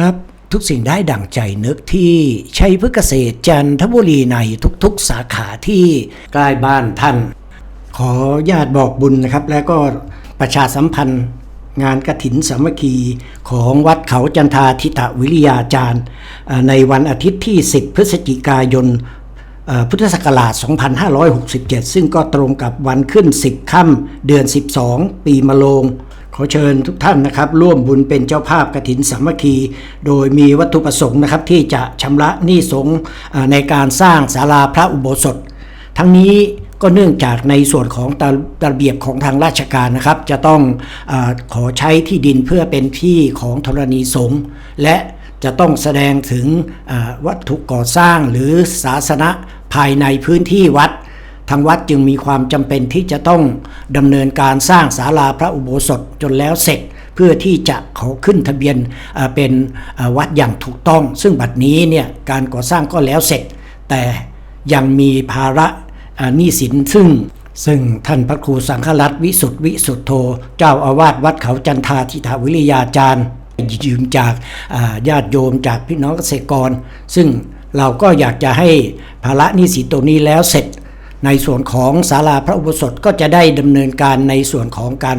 ครับ ทุกสิ่งได้ดั่งใจนึกที่ชัยพฤกษเกษตรจันทบุรีในทุกๆสาขาที่ใกล้บ้านท่าน ขอญาติบอกบุญนะครับ และก็ประชาสัมพันธ์งานกระถินสามัคคีของวัดเขาจันทาทิตวิริยาจารย์ ในวันอาทิตย์ที่ 10 พฤศจิกายนพุทธศักราช 2567 ซึ่งก็ตรงกับวันขึ้น 10 ค่ำเดือน 12 ปีมะโรง ขอเชิญทุกท่านนะครับ ร่วมบุญเป็นเจ้าภาพกระถินสามัคคี โดยมีวัตถุประสงค์นะครับ ที่จะชำระหนี้สงในการสร้างศาลาพระอุโบสถ ทั้งนี้ก็เนื่องจากในส่วนของตระเบียบของทางราชการนะครับ จะต้องอขอใช้ที่ดินเพื่อเป็นที่ของธรณีสงฆ์และจะต้องแสดงถึงวัตถุก่อสร้างหรือศาสนะภายในพื้นที่วัด ทางวัดจึงมีความจำเป็นที่จะต้องดำเนินการสร้างศาลาพระอุโบสถจนแล้วเสร็จ เพื่อที่จะขอขึ้นทะเบียนเป็นวัดอย่างถูกต้อง ซึ่งบัดนี้เนี่ยการก่อสร้างก็แล้วเสร็จ แต่ยังมีภาระหนี้สินซึ่งซึ่งท่านพระครูสังฆรัตน์วิสุทธิวิสุทธโธ เจ้าอาวาสวัดเขาจันทาทิทาวิริยาจารย์ยืมจากญาติโยมจากพี่น้องเกษตรกร ซึ่งเราก็อยากจะให้ภาระหนี้สินตรงนี้แล้วเสร็จ ในส่วนของศาลาพระอุโบสถก็จะได้ดำเนินการในส่วนของการ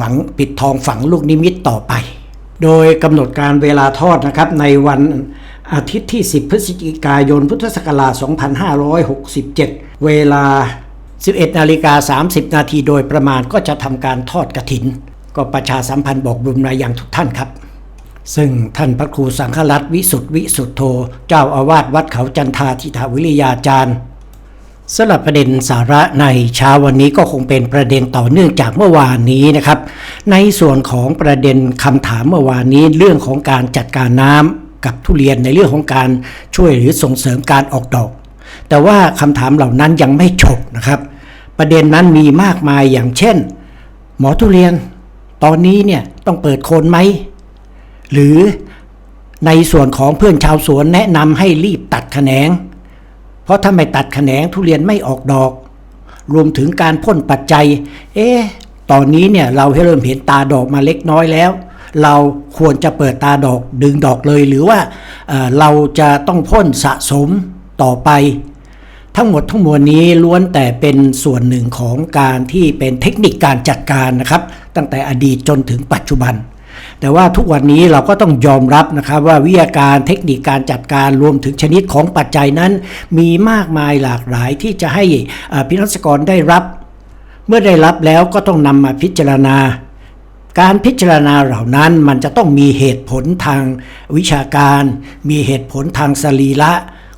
ฝังปิดทองฝังลูกนิมิตต่อไป โดยกำหนดการเวลาทอดนะครับในวันอาทิตย์ที่ 10 พฤศจิกายน พุทธศักราช 2567 เวลา 11 นาฬิกา 30 นาทีโดยประมาณก็จะทำการทอดกระถิน ก็ประชาสัมพันธ์บอกบุญมาอย่างทุกท่านครับซึ่งท่านพระครูสังฆรัตน์วิสุทธิวิสุทธโธ เจ้าอาวาสวัดเขาจันทาทิทาวิริยาจารย์ สำหรับประเด็นสาระในเช้าวันนี้ก็คงเป็นประเด็นต่อเนื่องจากเมื่อวานนี้นะครับ ในส่วนของประเด็นคำถามเมื่อวานนี้เรื่องของการจัดการน้ำกับทุเรียนในเรื่องของการช่วยหรือส่งเสริมการออกดอก แต่ว่าคำถามเหล่านั้นยังไม่จบนะครับ ประเด็นนั้นมีมากมายอย่างเช่น หมอทุเรียนตอนนี้เนี่ยต้องเปิดโคนไหมหรือในส่วนของเพื่อนชาวสวนแนะนำให้รีบตัดแขนง เพราะถ้าไม่ตัดแขนงทุเรียนไม่ออกดอก รวมถึงการพ่นปัจจัย เอ๊ะตอนนี้เนี่ยเราให้เริ่มเห็นตาดอกมาเล็กน้อยแล้ว เราควรจะเปิดตาดอกดึงดอกเลยหรือว่าเเราจะต้องพ่นสะสมต่อไป ทั้งหมดทั้งมวลนี้ล้วนแต่เป็นส่วนหนึ่งของการที่เป็นเทคนิคการจัดการนะครับ ตั้งแต่อดีตจนถึงปัจจุบัน แต่ว่าทุกวันนี้เราก็ต้องยอมรับนะครับว่าวิทยาการเทคนิคการจัดการรวมถึงชนิดของปัจจัยนั้น มีมากมายหลากหลายที่จะให้พินักกรได้รับ เมื่อได้รับแล้วก็ต้องนำมาพิจารณา การพิจารณาเหล่านั้นมันจะต้องมีเหตุผลทางวิชาการ มีเหตุผลทางสรีระ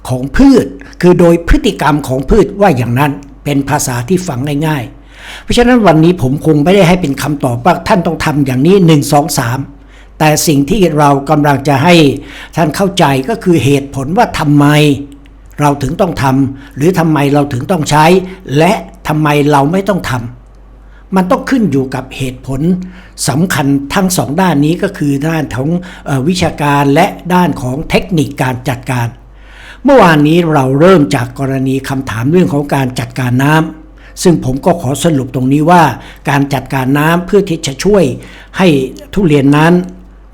ของพืช คือโดยพฤติกรรมของพืชว่าอย่างนั้นเป็นภาษาที่ฟังง่ายๆ เพราะฉะนั้นวันนี้ผมคงไม่ได้ให้เป็นคำตอบว่าท่านต้องทำอย่างนี้ 1 2 3 แต่สิ่งที่เรากำลังจะให้ท่านเข้าใจก็คือเหตุผลว่าทำไมเราถึงต้องทำหรือทำไมเราถึงต้องใช้ และทำไมเราไม่ต้องทำมันต้องขึ้นอยู่กับเหตุผลสำคัญทั้งสองด้านนี้ก็คือด้านของวิชาการและด้านของเทคนิคการจัดการ เมื่อวานนี้เราเริ่มจากกรณีคำถามเรื่องของการจัดการน้ำ ซึ่งผมก็ขอสรุปตรงนี้ว่าการจัดการน้ำเพื่อที่จะช่วยให้ทุเรียนนั้น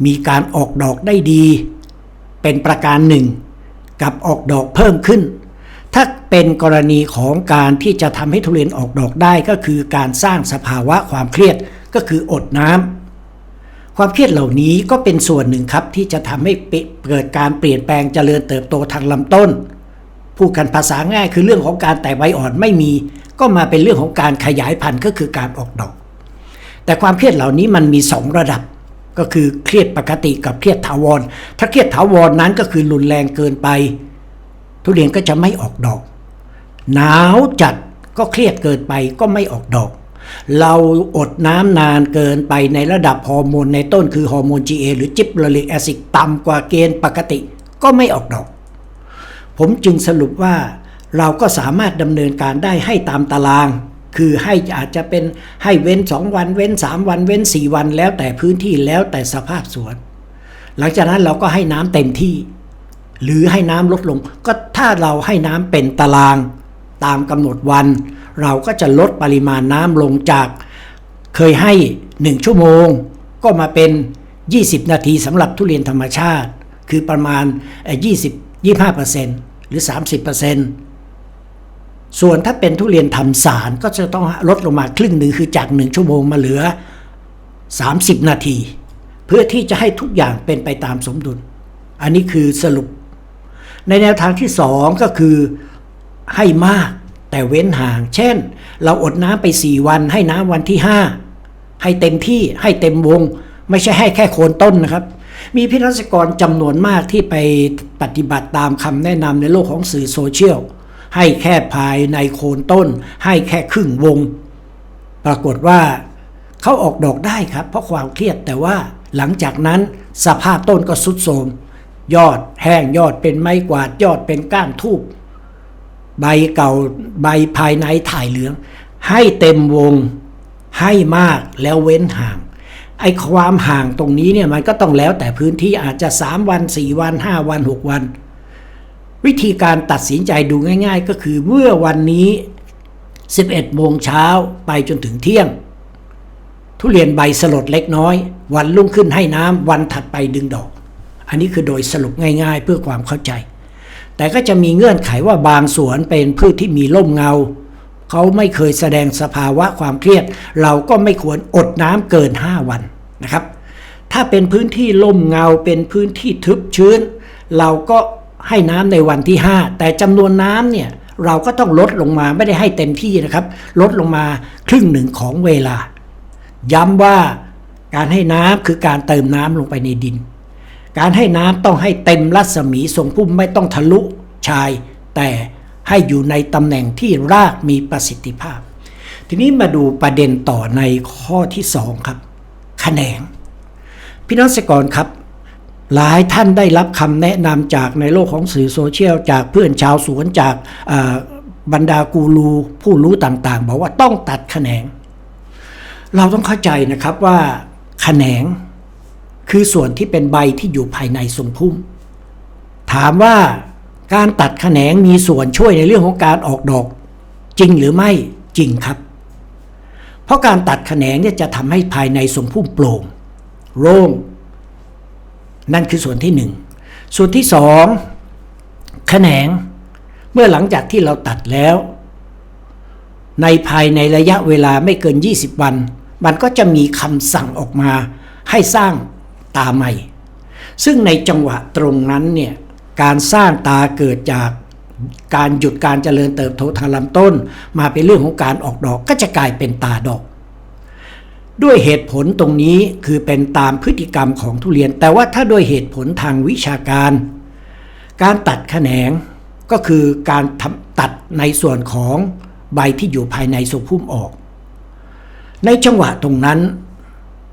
มีการออกดอกได้ดี เป็นประการหนึ่ง กับออกดอกเพิ่มขึ้น ถ้าเป็นกรณีของการที่จะทำให้ทุเรียนออกดอกได้ก็คือการสร้างสภาวะความเครียดก็คืออดน้ำความเครียดเหล่านี้ก็เป็นส่วนหนึ่งครับที่จะทำให้เกิดการเปลี่ยนแปลงเจริญเติบโตทางลำต้นพูดกันภาษาง่ายคือเรื่องของการแตกใบอ่อนไม่มี ก็มาเป็นเรื่องของการขยายพันธุ์ก็คือการออกดอก แต่ความเครียดเหล่านี้มันมีสองระดับก็คือเครียดปกติกับเครียดถาวร ถ้าเครียดถาวรนั้นก็คือรุนแรงเกินไป ทุเรียนก็จะไม่ออกดอก หนาวจัดก็เครียดเกินไปก็ไม่ออกดอก เราอดน้ำนานเกินไปในระดับฮอร์โมนในต้นคือฮอร์โมน GA หรือจิบโรลิกแอซิดต่ำกว่าเกณฑ์ปกติก็ไม่ออกดอก ผมจึงสรุปว่า เราก็สามารถดำเนินการได้ให้ตามตาราง คือให้อาจจะเป็นให้เว้น 2 วันเว้น 3 วันเว้น 4 วันแล้วแต่พื้นที่แล้วแต่สภาพสวน หลังจากนั้นเราก็ให้น้ำเต็มที่ หรือให้น้ำลดลง ก็ถ้าเราให้น้ำเป็นตารางตามกำหนดวัน เราก็จะลดปริมาณน้ำลงจากเคยให้ 1 ชั่วโมง ก็มาเป็น 20 นาทีสำหรับทุเรียนธรรมชาติ คือประมาณเอ่อ20 25%หรือ 30% ส่วนถ้าเป็นทุเรียนทำสารก็จะต้องลดลงมาครึ่งหนึ่งคือจาก 1 ชั่วโมงมาเหลือ 30 นาที เพื่อที่จะให้ทุกอย่างเป็นไปตามสมดุล อันนี้คือสรุป ในแนวทางที่สองก็คือให้มากแต่เว้นห่าง เช่น เราอดน้ำไป 4 วัน ให้น้ำวันที่ 5 ให้เต็มที่ให้เต็มวง ไม่ใช่ให้แค่โคนต้นนะครับมีพิรัศกรจำนวนมากที่ไปปฏิบัติตามคำแนะนำในโลกของสื่อโซเชียล ให้แค่ภายในโคนต้น ให้แค่ครึ่งวง ปรากฏว่าเขาออกดอกได้ครับ เพราะความเครียดแต่ว่าหลังจากนั้นสภาพต้นก็สุดโทรมยอดแห้งยอดเป็นไม้กวาดยอดเป็นก้านทูบใบเก่าใบภายในถ่ายเหลือง ให้เต็มวงให้มากแล้วเว้นห่าง ไอ้ความห่างตรงนี้เนี่ยมันก็ต้องแล้วแต่พื้นที่อาจจะ 3 วัน 4 วัน 5 วัน 6 วัน วิธีการตัดสินใจดูง่าย ๆ ก็คือเมื่อวันนี้ 11 โมงเช้าไปจนถึงเที่ยง ทุเรียนใบสลดเล็กน้อย วันรุ่งขึ้นให้น้ำวันถัดไปดึงดอก อันนี้คือโดยสรุปง่ายๆ เพื่อความเข้าใจ แต่ก็จะมีเงื่อนไขว่าบางสวนเป็นพืชที่มีร่มเงา เขาไม่เคยแสดงสภาวะความเครียด เราก็ไม่ควรอดน้ำเกิน 5 วันนะครับ ถ้าเป็นพื้นที่ร่มเงาเป็นพื้นที่ทึบชื้น เราก็ ให้น้ำในวันที่ 5 แต่จำนวนน้ำเนี่ยเราก็ต้องลดลงมาไม่ได้ให้เต็มที่นะครับ ลดลงมาครึ่งหนึ่งของเวลา ย้ำว่าการให้น้ำคือการเติมน้ำลงไปในดิน การให้น้ำต้องให้เต็มรัศมีทรงพุ่มไม่ต้องทะลุชาย แต่ให้อยู่ในตำแหน่งที่รากมีประสิทธิภาพ ทีนี้มาดูประเด็นต่อในข้อที่สองครับแขนงพี่น้องเกษตรกรครับ หลายท่านได้รับคำแนะนำจากในโลกของสื่อโซเชียล จากเพื่อนชาวสวนจากบรรดากูรูผู้รู้ต่างๆ บอกว่าต้องตัดแขนง เราต้องเข้าใจนะครับว่าแขนงคือส่วนที่เป็นใบที่อยู่ภายในทรงพุ่ม ถามว่าการตัดแขนงมีส่วนช่วยในเรื่องของการออกดอก จริงหรือไม่จริงครับ เพราะการตัดแขนงเนี่ยจะทำให้ภายในทรงพุ่มโปร่ง โล่ง นั่นคือส่วนที่หนึ่งส่วนที่สองแขนง เมื่อหลังจากที่เราตัดแล้ว ในภายในระยะเวลาไม่เกิน 20 วัน มันก็จะมีคำสั่งออกมาให้สร้างตาใหม่ ซึ่งในจังหวะตรงนั้นเนี่ยการสร้างตาเกิดจากการหยุดการเจริญเติบโตทางลำต้น มาเป็นเรื่องของการออกดอกก็จะกลายเป็นตาดอก ด้วยเหตุผลตรงนี้คือเป็นตามพฤติกรรมของทุเรียน แต่ว่าถ้าโดยเหตุผลทางวิชาการ การตัดแขนงก็คือการตัดในส่วนของใบที่อยู่ภายในทรงพุ่มออก ในจังหวะตรงนั้น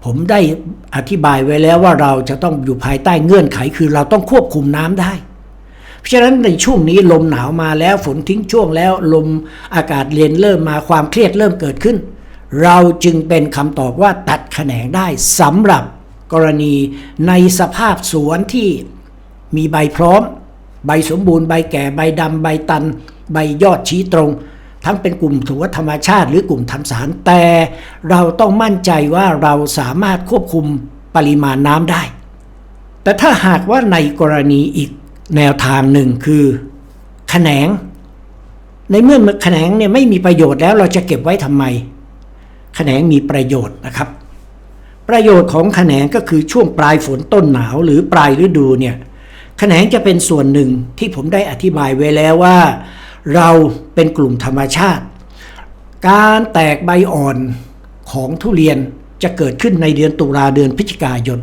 ผมได้อธิบายไว้แล้วว่าเราจะต้องอยู่ภายใต้เงื่อนไขคือเราต้องควบคุมน้ำได้ เพราะฉะนั้นในช่วงนี้ลมหนาวมาแล้วฝนทิ้งช่วงแล้วลมอากาศเย็นเริ่มมาความเครียดเริ่มเกิดขึ้น เราจึงเป็นคำตอบว่าตัดแขนงได้สำหรับกรณีในสภาพสวนที่มีใบพร้อม ใบสมบูรณ์ใบแก่ใบดำใบตัน ใบยอดชี้ตรง ทั้งเป็นกลุ่มถือว่าธรรมชาติหรือกลุ่มทำสาร แต่เราต้องมั่นใจว่าเราสามารถควบคุมปริมาณน้ำได้ แต่ถ้าหากว่าในกรณีอีกแนวทางหนึ่งคือแขนง ในเมื่อแขนงเนี่ยไม่มีประโยชน์แล้วเราจะเก็บไว้ทำไม แขนงมีประโยชน์นะครับ ประโยชน์ของแขนงก็คือช่วงปลายฝนต้นหนาวหรือปลายฤดูเนี่ยแขนงจะเป็นส่วนหนึ่งที่ผมได้อธิบายไว้แล้วว่า เราเป็นกลุ่มธรรมชาติ การแตกใบอ่อนของทุเรียนจะเกิดขึ้นในเดือนตุลาเดือนพฤศจิกายน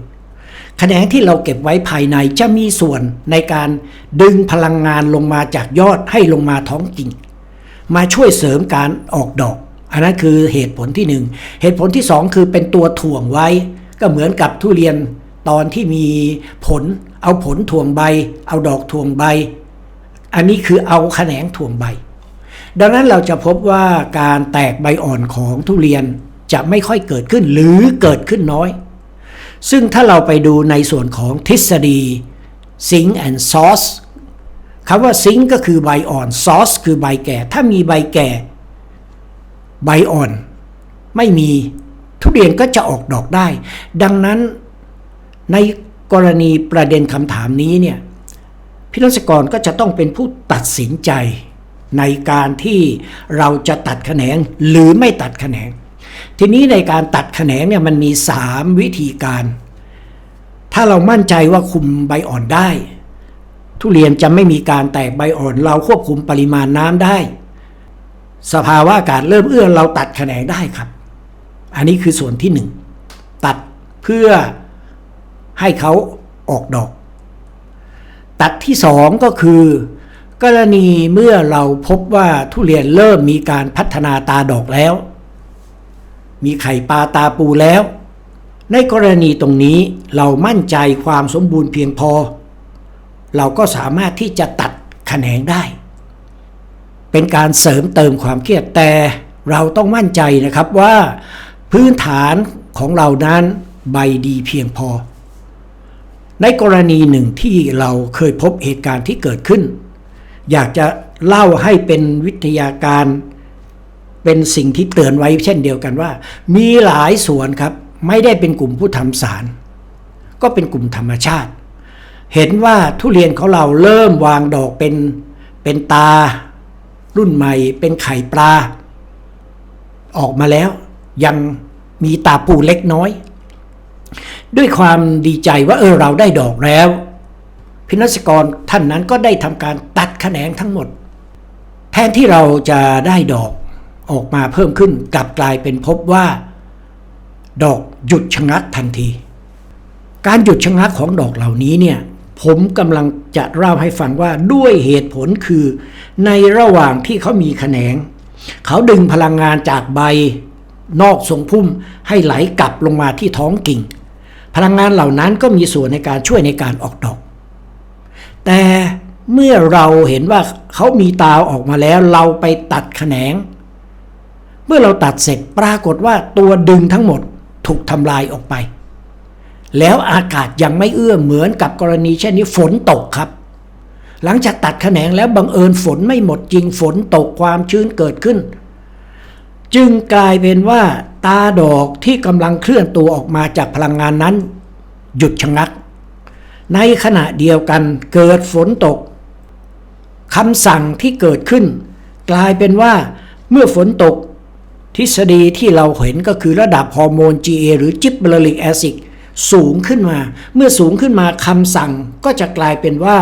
แขนงที่เราเก็บไว้ภายในจะมีส่วนในการดึงพลังงานลงมาจากยอดให้ลงมาท้องกิ่ง มาช่วยเสริมการออกดอก อันนั้นคือเหตุผลที่หนึ่งเหตุผลที่สองคือเป็นตัวถ่วงไว้ ก็เหมือนกับทุเรียนตอนที่มีผล เอาผลถ่วงใบ เอาดอกถ่วงใบ อันนี้คือเอาแขนงถ่วงใบ ดังนั้นเราจะพบว่าการแตกใบอ่อนของทุเรียนจะไม่ค่อยเกิดขึ้นหรือเกิดขึ้นน้อย ซึ่งถ้าเราไปดูในส่วนของทฤษฎี zinc and sauce คำว่า zinc ก็คือใบอ่อน sauce คือใบแก่ ถ้ามีใบแก่ ใบอ่อน ไม่มีทุเรียนก็จะออกดอกได้ ดังนั้นในกรณีประเด็นคำถามนี้เนี่ยพี่รัศกรก็จะต้องเป็นผู้ตัดสินใจ ในการที่เราจะตัดแขนงหรือไม่ตัดแขนง ทีนี้ในการตัดแขนงเนี่ยมันมี 3 วิธีการ ถ้าเรามั่นใจว่าคุมใบอ่อนได้ ทุเรียนจะไม่มีการแตกใบอ่อน เราควบคุมปริมาณน้ำได้ สภาวะอากาศเริ่มเอื้อเราตัดแขนงได้ครับ อันนี้คือส่วนที่หนึ่งตัดเพื่อให้เขาออกดอก ตัดที่สองก็คือ กรณีเมื่อเราพบว่าทุเรียนเริ่มมีการพัฒนาตาดอกแล้ว มีไข่ปลาตาปูแล้ว ในกรณีตรงนี้เรามั่นใจความสมบูรณ์เพียงพอ เราก็สามารถที่จะตัดแขนงได้ เป็นการเสริมเติมความเครียดแต่เราต้องมั่นใจนะครับว่าพื้นฐานของเรานั้นใบดีเพียงพอ ในกรณีหนึ่งที่เราเคยพบเหตุการณ์ที่เกิดขึ้น อยากจะเล่าให้เป็นวิทยาการเป็นสิ่งที่เตือนไว้เช่นเดียวกันว่า มีหลายส่วนครับ ไม่ได้เป็นกลุ่มผู้ทำสาร ก็เป็นกลุ่มธรรมชาติ เห็นว่าทุเรียนของเราเริ่มวางดอกเป็นเป็นตา รุ่นใหม่เป็นไข่ปลา ออกมาแล้วยังมีตาปูเล็กน้อย ด้วยความดีใจว่าเออเราได้ดอกแล้ว พินัสกรท่านนั้นก็ได้ทำการตัดแขนงทั้งหมด แทนที่เราจะได้ดอกออกมาเพิ่มขึ้นกลับกลายเป็นพบว่า ดอกหยุดชะงักทันที การหยุดชะงักของดอกเหล่านี้เนี่ย ผมกำลังจะเล่าให้ฟังว่าด้วยเหตุผลคือ ในระหว่างที่เขามีแขนง เขาดึงพลังงานจากใบนอกทรงพุ่มให้ไหลกลับลงมาที่ท้องกิ่ง พลังงานเหล่านั้นก็มีส่วนในการช่วยในการออกดอก แต่เมื่อเราเห็นว่าเขามีตาออกมาแล้วเราไปตัดแขนง เมื่อเราตัดเสร็จปรากฏว่าตัวดึงทั้งหมดถูกทำลายออกไป แล้วอากาศยังไม่เอื้อเหมือนกับกรณีเช่นนี้ฝนตกครับ หลังจากตัดแขนงแล้วบังเอิญฝนไม่หมดจริงฝนตกความชื้นเกิดขึ้น จึงกลายเป็นว่า ตาดอกที่กำลังเคลื่อนตัวออกมาจากพลังงานนั้น หยุดชะงัก ในขณะเดียวกันเกิดฝนตกคำสั่งที่เกิดขึ้น กลายเป็นว่า เมื่อฝนตก ทฤษฎีที่เราเห็นก็คือระดับฮอร์โมน GA หรือจิบเบลลิกแอซิด สูงขึ้นมา เมื่อสูงขึ้นมาคำสั่งก็จะกลายเป็นว่า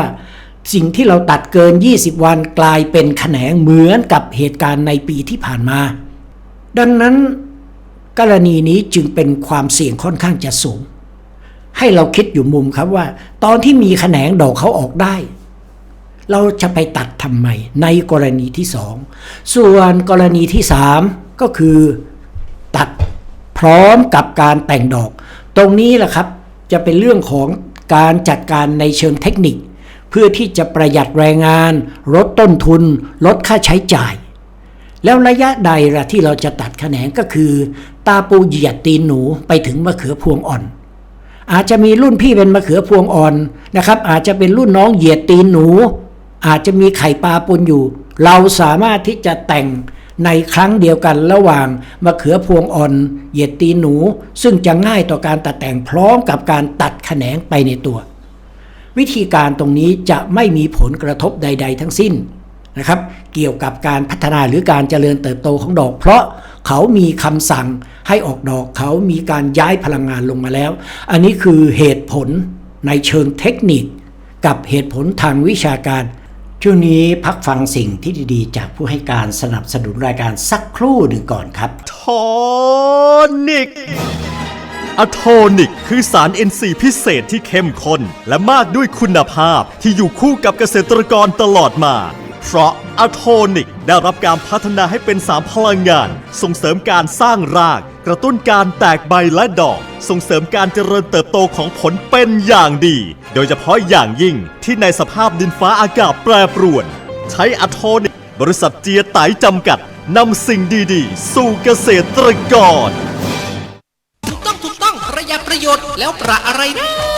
สิ่งที่เราตัดเกิน 20 วันกลายเป็นแขนงเหมือนกับเหตุการณ์ในปีที่ผ่านมา ดังนั้นกรณีนี้จึงเป็นความเสี่ยงค่อนข้างจะสูง ให้เราคิดอยู่มุมครับว่า ตอนที่มีแขนงดอกเขาออกได้ เราจะไปตัดทำไมในกรณีที่สองส่วนกรณีที่สามก็คือตัดพร้อมกับการแต่งดอก ตรงนี้แหละครับจะเป็นเรื่องของการจัดการในเชิงเทคนิค เพื่อที่จะประหยัดแรงงาน ลดต้นทุน ลดค่าใช้จ่าย แล้วระยะใดล่ะที่เราจะตัดแขนงก็คือ ตาปูเหยียดตีนหนูไปถึงมะเขือพวงอ่อน อาจจะมีรุ่นพี่เป็นมะเขือพวงอ่อนนะครับ อาจจะเป็นรุ่นน้องเหยียดตีนหนู อาจจะมีไข่ปลาปนอยู่ เราสามารถที่จะแต่ง ในครั้งเดียวกันระหว่างมะเขือพวงอ่อนเหยียดตีหนู ซึ่งจะง่ายต่อการตัดแต่งพร้อมกับการตัดแขนงไปในตัว วิธีการตรงนี้จะไม่มีผลกระทบใด ๆ ทั้งสิ้นนะครับ เกี่ยวกับการพัฒนาหรือการเจริญเติบโตของดอก เพราะเขามีคำสั่งให้ออกดอกเขามีการย้ายพลังงานลงมาแล้ว อันนี้คือเหตุผลในเชิงเทคนิคกับเหตุผลทางวิชาการ ช่วงนี้พักฟังสิ่งที่ดีๆ จากผู้ให้การสนับสนุนรายการสักครู่หนึ่งก่อนครับโทนิกอะโทนิก คือสาร NC พิเศษที่เข้มข้นและมากด้วยคุณภาพที่อยู่คู่กับเกษตรกรตลอดมา เพราะอะโทนิกได้รับการพัฒนาให้เป็นสารพลังงาน ส่งเสริมการสร้างราก กระตุ้นการแตกใบและดอก ส่งเสริมการเจริญเติบโตของผลเป็นอย่างดี โดยเฉพาะอย่างยิ่งที่ในสภาพดินฟ้าอากาศแปรปรวน ใช้อะโทนิก บริษัทเจียไตจำกัดนำสิ่งดีๆ สู่เกษตรกร ถูกต้องถูกต้องประหยัดประโยชน์แล้วประอะไรนะ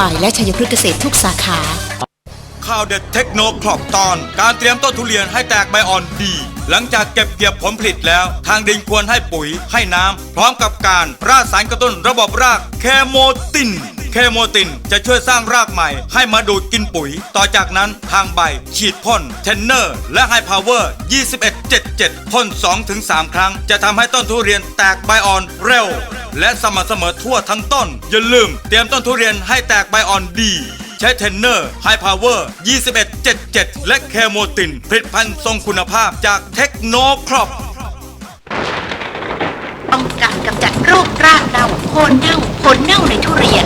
ปและชัยพฤกษ์เกษตรทุกสาขา ข่าวเด็ดเทคโนคลอกตอน การเตรียมต้นทุเรียนให้แตกใบอ่อนดี หลังจากเก็บเกี่ยวผลผลิตแล้ว ทางดินควรให้ปุ๋ยให้น้ำ พร้อมกับการราดสารกระตุ้นระบบรากเคโมติน เคโมตินจะช่วยสร้างรากใหม่ ให้มาดูดกินปุ๋ย ต่อจากนั้นทางใบ ฉีดพ่นเทนเนอร์ และไฮพาวเวอร์ 2177 พ่น 2-3 ครั้ง จะทำให้ต้นทุเรียนแตกใบอ่อนเร็ว และสม่ำเสมอทั่วทั้งต้น อย่าลืมเตรียมต้นทุเรียนให้แตกใบอ่อนดีใช้เทนเนอร์ไฮพาวเวอร์ 2177 และเคโมติน ผลิตภัณฑ์ทรงคุณภาพจากเทคโนครอปป้องกันกำจัดโรครากเน่าโคนเน่าผลเน่าในทุเรียน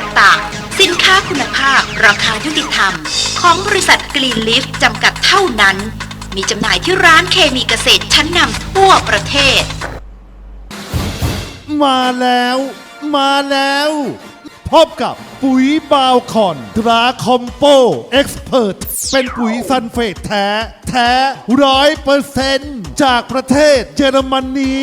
ง สินค้าคุณภาพ ราคายุติธรรม ของบริษัทกรีนลิฟจำกัดเท่านั้น มีจำหน่ายที่ร้านเคมีเกษตรชั้นนำทั่วประเทศ มาแล้ว มาแล้ว พบกับปุ๋ยบาวคอนตราคอมโปเอ็กซ์เพรเป็นปุ๋ยซันเฟตแท้ แท้ร้อยเปอร์เซนต์จากประเทศเยอรมนี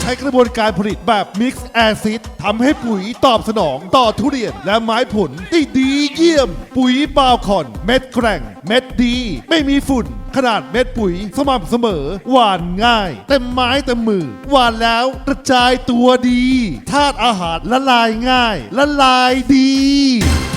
ใช้กระบวนการผลิตแบบมิกซ์แอซิดทำให้ปุ๋ยตอบสนองต่อทุเรียนและไม้ผลได้ดีเยี่ยม ปุ๋ยบาวคอน เม็ดแกร่ง เม็ดดี ไม่มีฝุ่น ขนาดเม็ดปุ๋ย สม่ำเสมอ หวานง่าย เต็มไม้เต็มมือ หวานแล้วกระจายตัวดีธาตุอาหารละลายง่าย ละลายดี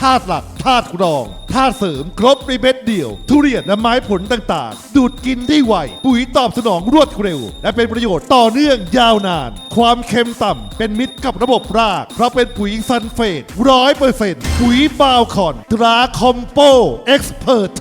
ธาตุหลักธาตุรองธาตุเสริมครบในเม็ดเดียว ทุเรียนและไม้ผลต่างๆ ดูดกินได้ไว ปุ๋ยตอบสนองรวดเร็ว และเป็นประโยชน์ต่อเนื่องยาวนาน ความเค็มต่ำเป็นมิตรกับระบบราก เพราะเป็นปุ๋ยซันเฟตร้อยเปอร์เซ็นต์ปุ๋ยบาวคอนตราคอมโปเอ็กซ์เพรส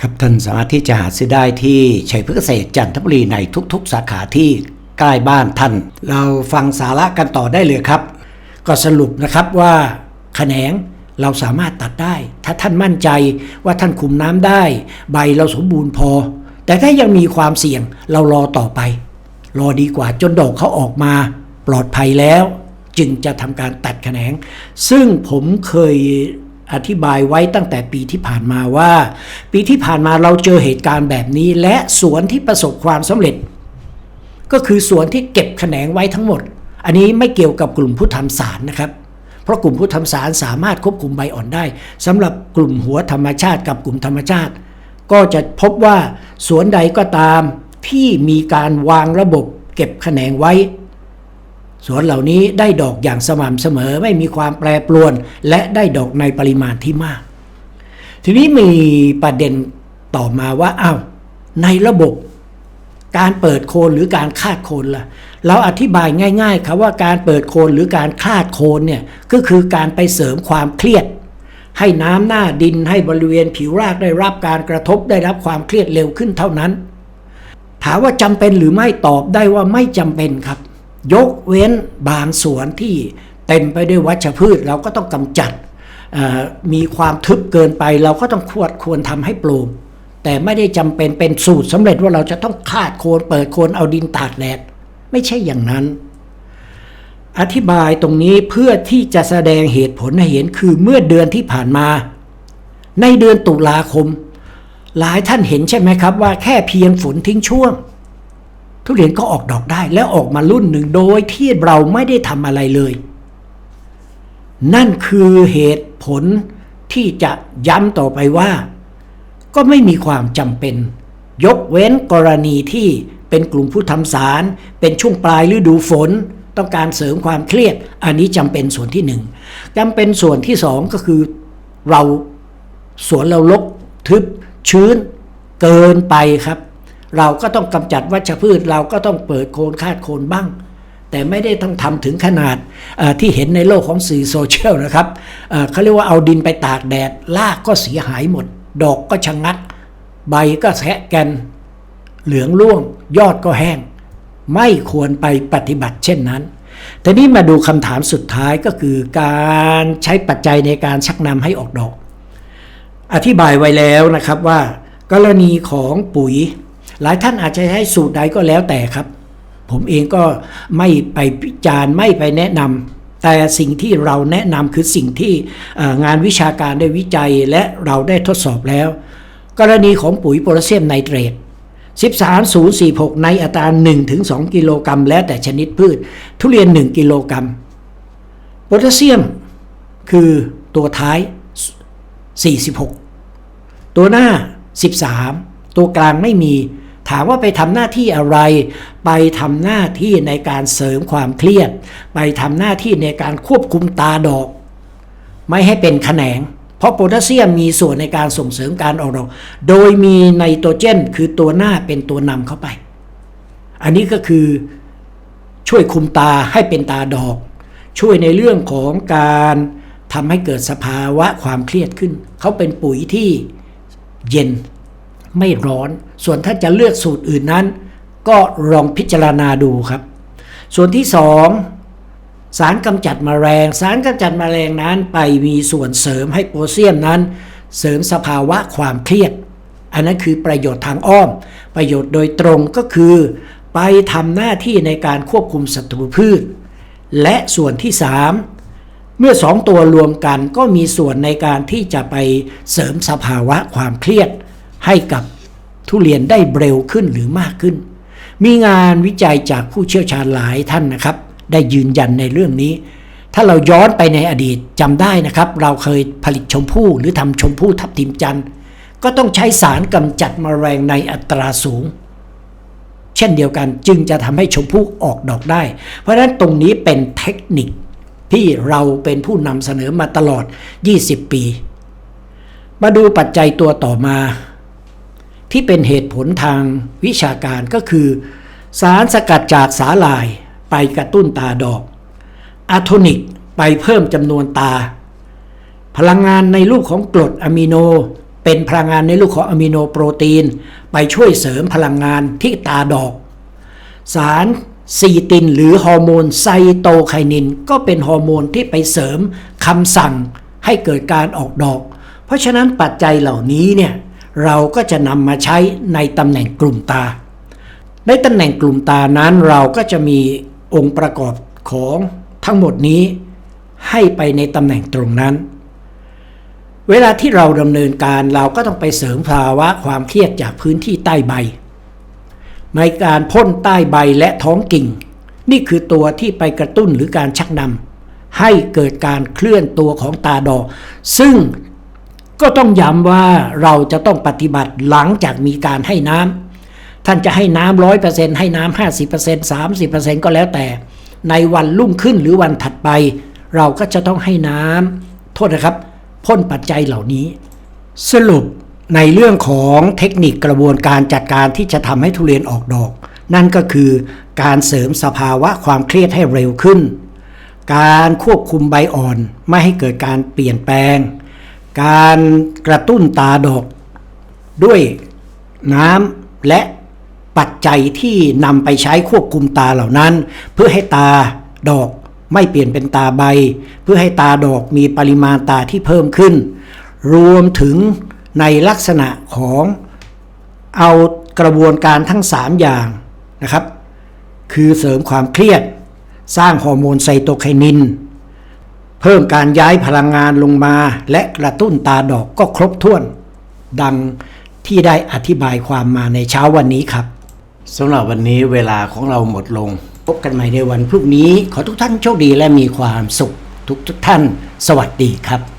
ครับท่านสามารถที่จะหาซื้อได้ที่ชัยพฤกษเกษตรจันทบุรีในทุกๆ สาขาที่ใกล้บ้านท่าน เราฟังสาระกันต่อได้เลยครับ ก็สรุปนะครับว่าแขนงเราสามารถตัดได้ ถ้าท่านมั่นใจว่าท่านคุมน้ำได้ ใบเราสมบูรณ์พอ แต่ถ้ายังมีความเสี่ยงเรารอต่อไป รอดีกว่าจนดอกเขาออกมา ปลอดภัยแล้ว จึงจะทำการตัดแขนง ซึ่งผมเคย อธิบายไว้ตั้งแต่ปีที่ผ่านมาว่า ปีที่ผ่านมาเราเจอเหตุการณ์แบบนี้ และสวนที่ประสบความสำเร็จ ก็คือสวนที่เก็บแขนงไว้ทั้งหมด อันนี้ไม่เกี่ยวกับกลุ่มผู้ทำสารนะครับ เพราะกลุ่มผู้ทำสารสามารถควบคุมใบอ่อนได้สำหรับกลุ่มหัวธรรมชาติกับกลุ่มธรรมชาติ ก็จะพบว่าสวนใดก็ตามที่มีการวางระบบ เก็บแขนงไว้ สวนเหล่านี้ได้ดอกอย่างสม่ำเสมอไม่มีความแปรปรวน และได้ดอกในปริมาณที่มาก ทีนี้มีประเด็นต่อมาว่าอ้าวในระบบการเปิดโคนหรือการคาดโคนล่ะ เราอธิบายง่ายๆครับว่าการเปิดโคนหรือการคาดโคนเนี่ยก็คือการไปเสริมความเครียด ให้น้ำหน้าดินให้บริเวณผิวรากได้รับการกระทบได้รับความเครียดเร็วขึ้นเท่านั้น ถามว่าจำเป็นหรือไม่ตอบได้ว่าไม่จำเป็นครับ ยกเว้นบางสวนที่เต็มไปด้วยวัชพืชเราก็ต้องกำจัด มีความทึบเกินไปเราก็ต้องควรควรทำให้โปร่งแต่ไม่ได้จำเป็นเป็นสูตรสำเร็จว่าเราจะต้องคาดโคนเปิดโคนเอาดินตากแดดไม่ใช่อย่างนั้น อธิบายตรงนี้เพื่อที่จะแสดงเหตุผลให้เห็นคือเมื่อเดือนที่ผ่านมา ในเดือนตุลาคม หลายท่านเห็นใช่ไหมครับว่าแค่เพียงฝนทิ้งช่วง ทุเรียนก็ออกดอกได้แล้วออกมารุ่นหนึ่งโดยที่เราไม่ได้ทำอะไรเลย นั่นคือเหตุผลที่จะย้ำต่อไปว่า ก็ไม่มีความจำเป็น ยกเว้นกรณีที่เป็นกลุ่มผู้ทำสาร เป็นช่วงปลายฤดูฝน ต้องการเสริมความเครียด อันนี้จำเป็นส่วนที่หนึ่งจำเป็นส่วนที่สองก็คือ เราสวนเราลกทึบชื้นเกินไปครับ เราก็ต้องกำจัดวัชพืช เราก็ต้องเปิดโคนคาดโคนบ้าง แต่ไม่ได้ต้องทำถึงขนาดที่เห็นในโลกของสื่อโซเชียลนะครับเขาเรียกว่าเอาดินไปตากแดดรากก็เสียหายหมด ดอกก็ชะงัก ใบก็แทะแกนเหลืองร่วง ยอดก็แห้ง ไม่ควรไปปฏิบัติเช่นนั้นแต่นี้มาดูคำถามสุดท้ายก็คือการใช้ปัจจัยในการชักนำให้ออกดอก อธิบายไว้แล้วนะครับว่า กรณีของปุ๋ย หลายท่านอาจจะใช้สูตรใดก็แล้วแต่ครับ ผมเองก็ไม่ไปพิจารณ์ไม่ไปแนะนำแต่สิ่งที่เราแนะนำคือสิ่งที่งานวิชาการได้วิจัยและเราได้ทดสอบแล้ว กรณีของปุ๋ยโพแทสเซียมไนเตรต13046 ในอัตรา1-2กิโลกรัมแล้วแต่ชนิดพืช ทุเรียน 1 กิโลกรัมโพแทสเซียมคือตัวท้าย 46 ตัวหน้า 13 ตัวกลางไม่มี ถามว่าไปทำหน้าที่อะไร ไปทำหน้าที่ในการเสริมความเครียด ไปทำหน้าที่ในการควบคุมตาดอก ไม่ให้เป็นแขนง เพราะโพแทสเซียมมีส่วนในการส่งเสริมการออกดอก โดยมีไนโตรเจน คือตัวหน้าเป็นตัวนำเข้าไป อันนี้ก็คือช่วยคุมตาให้เป็นตาดอก ช่วยในเรื่องของการทำให้เกิดสภาวะความเครียดขึ้น เขาเป็นปุ๋ยที่เย็นไม่ร้อน ส่วนถ้าจะเลือกสูตรอื่นนั้น ก็ลองพิจารณาดูครับ ส่วนที่สองสารกำจัดแมลง สารกำจัดแมลงนั้นไปมีส่วนเสริมให้โพแทสเซียมนั้น เสริมสภาวะความเครียด อันนั้นคือประโยชน์ทางอ้อม ประโยชน์โดยตรงก็คือ ไปทำหน้าที่ในการควบคุมศัตรูพืช และส่วนที่ 3 เมื่อสองตัวรวมกันก็มีส่วนในการที่จะไปเสริมสภาวะความเครียดให้กับ ทุเรียนได้เร็วขึ้นหรือมากขึ้น มีงานวิจัยจากผู้เชี่ยวชาญหลายท่านนะครับ ได้ยืนยันในเรื่องนี้ ถ้าเราย้อนไปในอดีตจำได้นะครับ เราเคยผลิตชมพู่หรือทำชมพู่ทับทิมจันทร์ก็ต้องใช้สารกำจัดมแมลงในอัตราสูง เช่นเดียวกันจึงจะทำให้ชมพู่ออกดอกได้ เพราะฉะนั้นตรงนี้เป็นเทคนิคที่เราเป็นผู้นำเสนอมาตลอด 20 ปี มาดูปัจจัยตัวต่อมา ที่เป็นเหตุผลทางวิชาการก็คือ สารสกัดจากสาหร่ายไปกระตุ้นตาดอกอะโทนิกไปเพิ่มจำนวนตา พลังงานในรูปของกรดอะมิโน เป็นพลังงานในรูปของอะมิโนโปรตีน ไปช่วยเสริมพลังงานที่ตาดอก สารซีตินหรือฮอร์โมนไซโตไคนิน ก็เป็นฮอร์โมนที่ไปเสริมคำสั่งให้เกิดการออกดอก เพราะฉะนั้นปัจจัยเหล่านี้เนี่ย เราก็จะนำมาใช้ในตำแหน่งกลุ่มตา ในตำแหน่งกลุ่มตานั้นเราก็จะมีองค์ประกอบของทั้งหมดนี้ให้ไปในตำแหน่งตรงนั้น เวลาที่เราดำเนินการเราก็ต้องไปเสริมภาวะความเครียดจากพื้นที่ใต้ใบ ในการพ่นใต้ใบและท้องกิ่ง นี่คือตัวที่ไปกระตุ้นหรือการชักนำให้เกิดการเคลื่อนตัวของตาดอกซึ่ง ก็ต้องย้ำว่าเราจะต้องปฏิบัติหลังจากมีการให้น้ำท่านจะให้น้ำร้อยเปอร์เซ็นต์ให้น้ำห้าสิบเปอร์เซ็นต์สามสิบเปอร์เซ็นต์ก็แล้วแต่ ในวันรุ่งขึ้นหรือวันถัดไป เราก็จะต้องให้น้ำโทษนะครับ พ่นปัจจัยเหล่านี้ สรุปในเรื่องของเทคนิคกระบวนการจัดการที่จะทำให้ทุเรียนออกดอก นั่นก็คือการเสริมสภาวะความเครียดให้เร็วขึ้น การควบคุมใบอ่อนไม่ให้เกิดการเปลี่ยนแปลง การกระตุ้นตาดอกด้วยน้ำและปัจจัยที่นำไปใช้ควบคุมตาเหล่านั้น เพื่อให้ตาดอกไม่เปลี่ยนเป็นตาใบ เพื่อให้ตาดอกมีปริมาณตาที่เพิ่มขึ้น รวมถึงในลักษณะของเอากระบวนการทั้ง 3 อย่างนะครับ คือเสริมความเครียด สร้างฮอร์โมนไซโตไคนิน เพิ่มการย้ายพลังงานลงมา และกระตุ้นตาดอกก็ครบถ้วน ดังที่ได้อธิบายความมาในเช้าวันนี้ครับสำหรับวันนี้เวลาของเราหมดลง พบกันใหม่ในวันพรุ่งนี้ ขอทุกท่านโชคดีและมีความสุขทุกทุกๆท่าน สวัสดีครับ